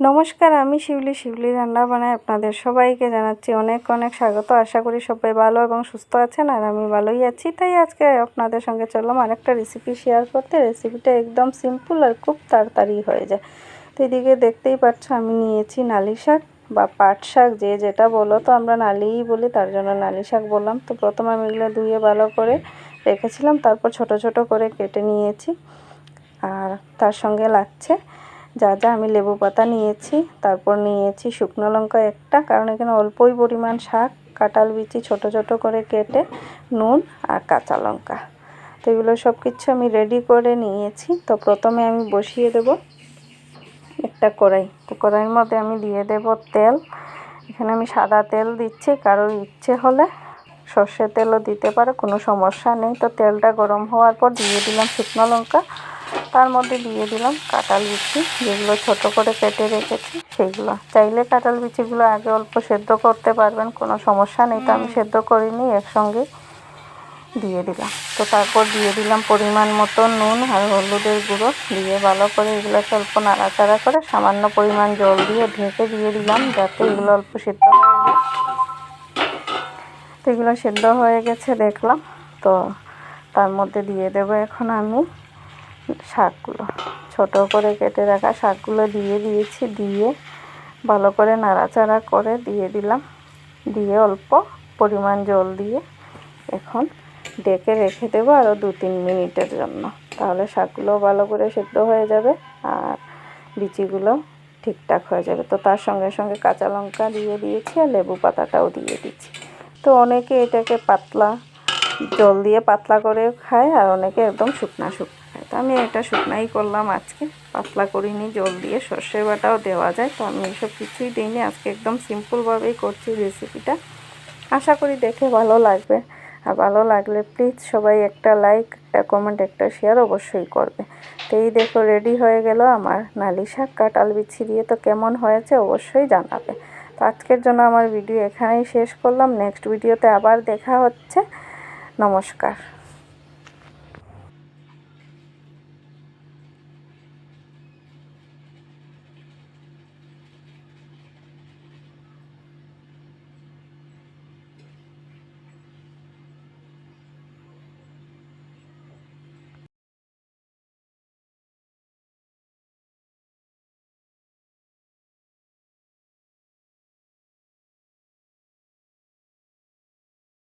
নমস্কার, আমি শিউলি। শিউলি রান্না বানায় আপনাদের সবাইকে জানাচ্ছি অনেক অনেক স্বাগত। আশা করি সবাই ভালো এবং সুস্থ আছেন আর আমি ভালোই আছি। তাই আজকে আপনাদের সঙ্গে চললাম আরেকটা রেসিপি শেয়ার করতে। রেসিপিটা একদম সিম্পল আর খুব তাড়াতাড়ি হয়ে যায়। তো এদিকে দেখতেই পাচ্ছ আমি নিয়েছি নালি শাক বা পাট শাক, যে যেটা বলো। তো আমরা নালিই বলি, তার জন্য নালি শাক বললাম। তো প্রথমে আমি এগুলো ধুয়ে ভালো করে রেখেছিলাম। তারপর ছোট ছোট করে কেটে নিয়েছি। আর তার সঙ্গে লাগছে যা যা আমি লেবু পাতা নিয়েছি, তারপর নিয়েছি শুকনো লঙ্কা একটা, কারণ এখানে অল্পই পরিমাণ শাক, কাঁঠাল বিচি ছোট ছোট করে কেটে নুন আর কাঁচা লঙ্কা। তো এগুলো সব কিছু আমি রেডি করে নিয়েছি। তো প্রথমে আমি বসিয়ে দেব একটা কড়াই। তো কড়াইয়ের মধ্যে আমি দিয়ে দেব তেল। এখানে আমি সাদা তেল দিচ্ছি কারোর ইচ্ছে হলে সর্ষের তেলও দিতে পারে, কোনো সমস্যা নেই। তো তেলটা গরম হওয়ার পর দিয়ে দিলাম শুকনো লঙ্কা। তার মধ্যে দিয়ে দিলাম কাঁঠাল বিচি, যেগুলো ছোট করে কেটে রেখেছি সেগুলো। চাইলে কাঁঠাল বিচিগুলো আগে অল্প সেদ্ধ করতে পারবেন, কোনো সমস্যা নেই। তো আমি সেদ্ধ করিনি, একসঙ্গে দিয়ে দিলাম। তো তারপর দিয়ে দিলাম পরিমাণ মতো নুন আর হলুদের গুঁড়ো। দিয়ে ভালো করে এগুলোকে অল্প নাড়াচাড়া করে সামান্য পরিমাণ জল দিয়ে ঢেকে দিয়ে দিলাম, যাতে এগুলো অল্প সেদ্ধ তো এগুলো সেদ্ধ হয়ে গেছে, দেখলাম। তো তার মধ্যে দিয়ে দেবো এখন আমি শাকগুলো। ছোট করে কেটে রাখা শাকগুলো দিয়ে দিয়েছি, দিয়ে ভালো করে নাড়াচাড়া করে দিয়ে দিলাম। দিয়ে অল্প পরিমাণ জল দিয়ে এখন ডেকে রেখে দেবো আরও দু তিন মিনিটের জন্য। তাহলে শাকগুলো ভালো করে সেদ্ধ হয়ে যাবে আর বিচিগুলো ঠিকঠাক হয়ে যাবে। তো তার সঙ্গে সঙ্গে কাঁচা লঙ্কা দিয়ে দিয়েছি আর লেবু পাতাটাও দিয়ে দিচ্ছি। তো অনেকে এটাকে পাতলা জল দিয়ে পাতলা করে খায় আর অনেকে একদম শুকনা শুকনা। তো আমি এটা শুকনাই করলাম আজকে। পাতলা করিনি, জল দিয়ে সর্ষের বাটাও দেওয়া যায়। তো আমি এসব কিছুই দিইনি। আজকে একদম সিম্পলভাবেই করছি রেসিপিটা। আশা করি দেখে ভালো লাগবে। আর ভালো লাগলে প্লিজ সবাই একটা লাইক, একটা কমেন্ট, একটা শেয়ার অবশ্যই করবে। তো এই দেখো রেডি হয়ে গেল আমার নালি শাক কাটাল বিছি দিয়ে। তো কেমন হয়েছে অবশ্যই জানাবে। তো আজকের জন্য আমার ভিডিও এখানেই শেষ করলাম। নেক্সট ভিডিওতে আবার দেখা হচ্ছে। নমস্কার।